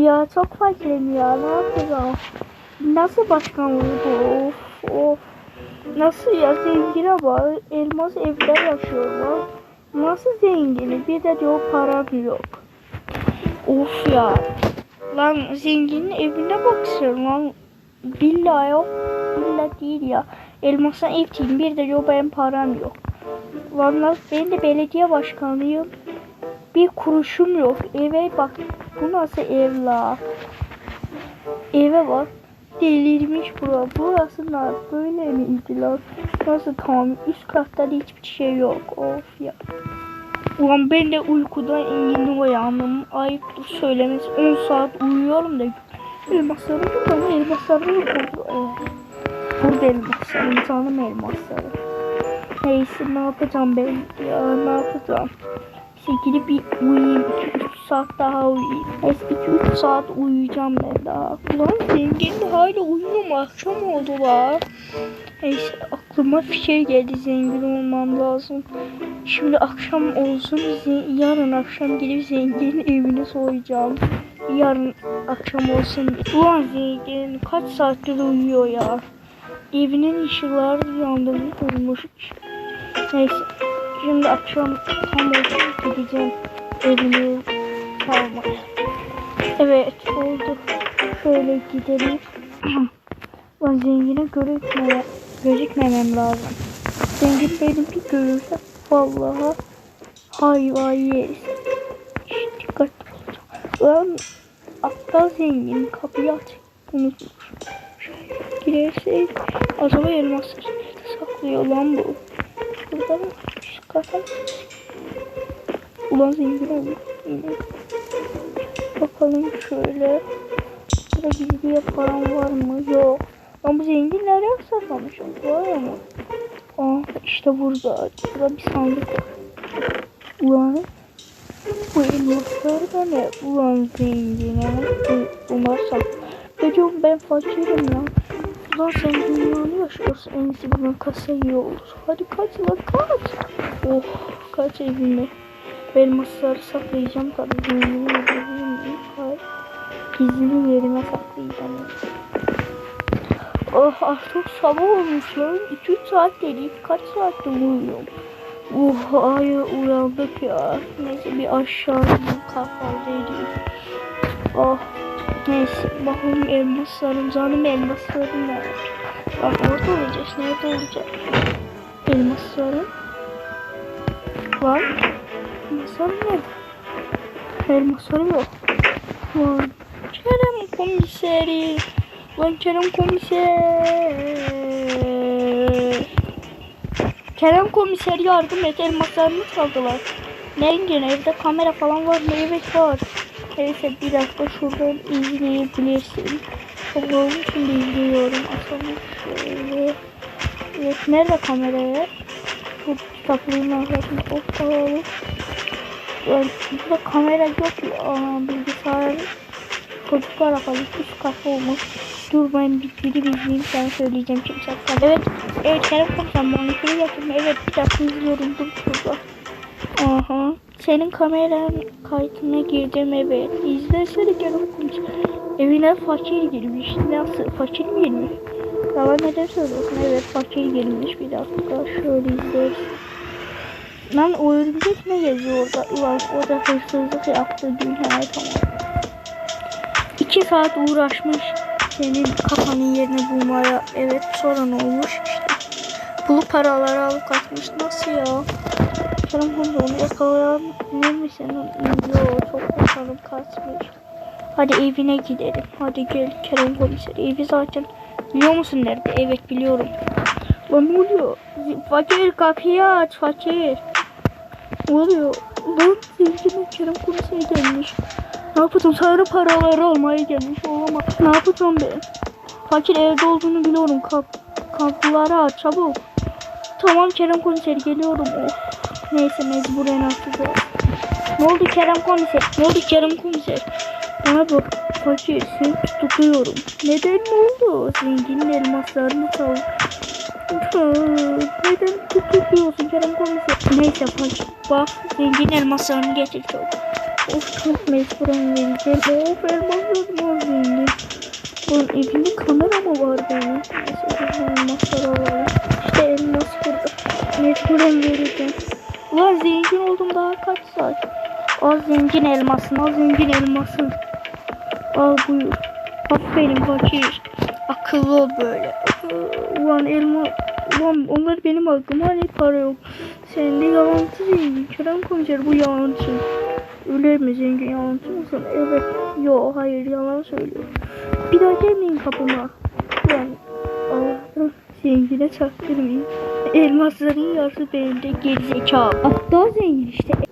Ya çok fakirim ya ne yapacağım? Nasıl başkanlığı bu? Of of. Nasıl ya zengine bak. Elmas evde yaşıyorlar. Nasıl zengini? Bir de diyor param yok. Of ya. Lan zenginin evine baksın lan. Villa yok. Villa değil ya. Elmas'tan ev değil. Bir de diyor benim param yok. Vallahi ben de belediye başkanıyım. Bir kuruşum yok. Eve bak. Bu nasıl ev la? Eve bak. Delirmiş bura. Burası ne? Böyle miydi lan? Nasıl tam? Üst katta hiçbir şey yok. Of ya. Ulan ben de uykudan yeni uyandım. Ayıptır söylemesi. 10 saat uyuyorum da. Elmaslarım yok ama elmaslarım yok. Evet. Burada elmaslarım. Canım elmaslarım. Neyse ne yapacağım ben ya ne yapacağım. İşte gidip bir uyuyayım 2-3 saat daha uyuyayım. Neyse 2-3 saat uyuyacağım ben daha. Ulan zengin hala uyuyor mu? Akşam oldu la. Neyse aklıma fikir geldi zengin olmam lazım. Şimdi akşam olsun yarın akşam gidip zenginin evini soyacağım. Yarın akşam olsun. Ulan zengin kaç saattir uyuyor ya. Evinin ışıkları yandığını durmuş. Neyse. Şimdi akşam tam gideceğim evini çalmaya. Evet oldu. Şöyle gidelim. Lan zengine gözükmeye, gözükmemem lazım. Zengin benimki görürse vallahi hayvan yeriz. Dikkatli olacağım. Lan aptal zengin kapıyı aç. Unutmuş. Şöyle girersek acaba elmasları nerede saklıyor lan bu? Burada mı? Mı? Ulan zengin oldu. Bakalım şöyle. Burada gizli bir param var mı? Yok. Lan bu zengin nereye saklamış? Var mı? Aa işte burada. Burada bir sandık var. Ulan bu elmaslar da ne? Ulan zengin. Bu, bunlar sak. Çocuğum ben fakirim lan. Ulan sen dünyanı yaşıyorsun. En iyisi buradan kasa iyi olur. Hadi kaç lan kaç. Oh kaç evime. Elmasları saklayacağım tabii. Öldüreyim. Hayır. Gizli yerime saklayacağım. Oh artık sabah olmuş lan. 2-3 saat değil. Kaç saatte uyuyorum. Oh ay uyandık ya. Neyse bir aşağı kahvaltı edeyim. Oh neyse bakalım elmaslarım canım elmaslarım nerede? Bak orada olacağız. Nerede olacak? Elmaslarım. Var. Elmaslarım nerede? Elmaslarım yok. Var. Kerem komiseri. Lan Kerem komiser. Kerem komiser yardım et elmaslarımı çaldılar. Nengin evde kamera falan var mı? Evet var. Neyse bir dakika şuradan izleyebilirsin. Çok olmuş şimdi izliyorum. Asalım şöyle. Evet nerede kamera ya? Şu kitaplığın arkasında of alalım. Yani burada kamera yok ya. Bilgisayar çocuklar akalı üst kafa olmuş. Dur ben bir video izleyeyim sana söyleyeceğim kim saklar. Evet, evet Kerem komiser monitörü yapıyorum. Evet bir izliyorum dur şurada. Aha. Senin kameran kaydına girdim evet. İzlesene Kerem komiser. Evine fakir girmiş. Nasıl? Fakir mi girmiş? Yalan neden söylüyorsun? Evet fakir girmiş. Bir dakika şöyle izleriz. Lan o örümcek ne geziyor orada? Ulan o da hırsızlık yaptı dünyaya tamam. İki saat uğraşmış senin kafanın yerini bulmaya. Evet sonra ne olmuş işte. Bulup paraları alıp kaçmış. Nasıl ya? Kerem Hamza onu yakalayabilir misin? Yok çok bakalım kaçmış. Hadi evine gidelim. Hadi gel Kerem komiser. Evi zaten biliyor musun nerede? Evet biliyorum. Lan ne oluyor? Fakir kapıyı aç fakir. Ne oluyor? Lan zenginin Kerem komiser gelmiş. Ne yapacağım? Sarı paraları almaya gelmiş. Olamaz. Ne yapacağım ben? Fakir evde olduğunu biliyorum. Kap kapıları aç çabuk. Tamam Kerem komiser geliyorum. Of. Neyse mecburen açacağız. Ne oldu Kerem komiser? Ne oldu Kerem komiser? Bana bak fakir seni tutuyorum. Neden ne oldu? Zenginin elmaslarını çal. Neden tutuyorsun Kerem komiser? Neyse fakir bak zengin elmaslarını getir çabuk. Of çok mecburen vereceğim. Of elmaslarım az zengin. Bunun evinde kamera mı var benim? Neyse elmasları Mecburen vereceğim. Ulan zengin oldum daha kaç saat. Al zengin elmasın, al zengin elmasın. Al buyur. Aferin fakir. Akıllı ol böyle. Ulan elma... Ulan onlar benim hakkım. Hani para yok. Sen de yalancı zengin. Kerem komiser bu yalancı. Öyle mi zengin yalancı mısın? Evet. Yo hayır yalan söylüyor. Bir daha gelmeyin kapıma. Ulan Allah'ım zengine çaktırmayın. Elmasların yarısı benim de gerizekalı. Daha zengin işte.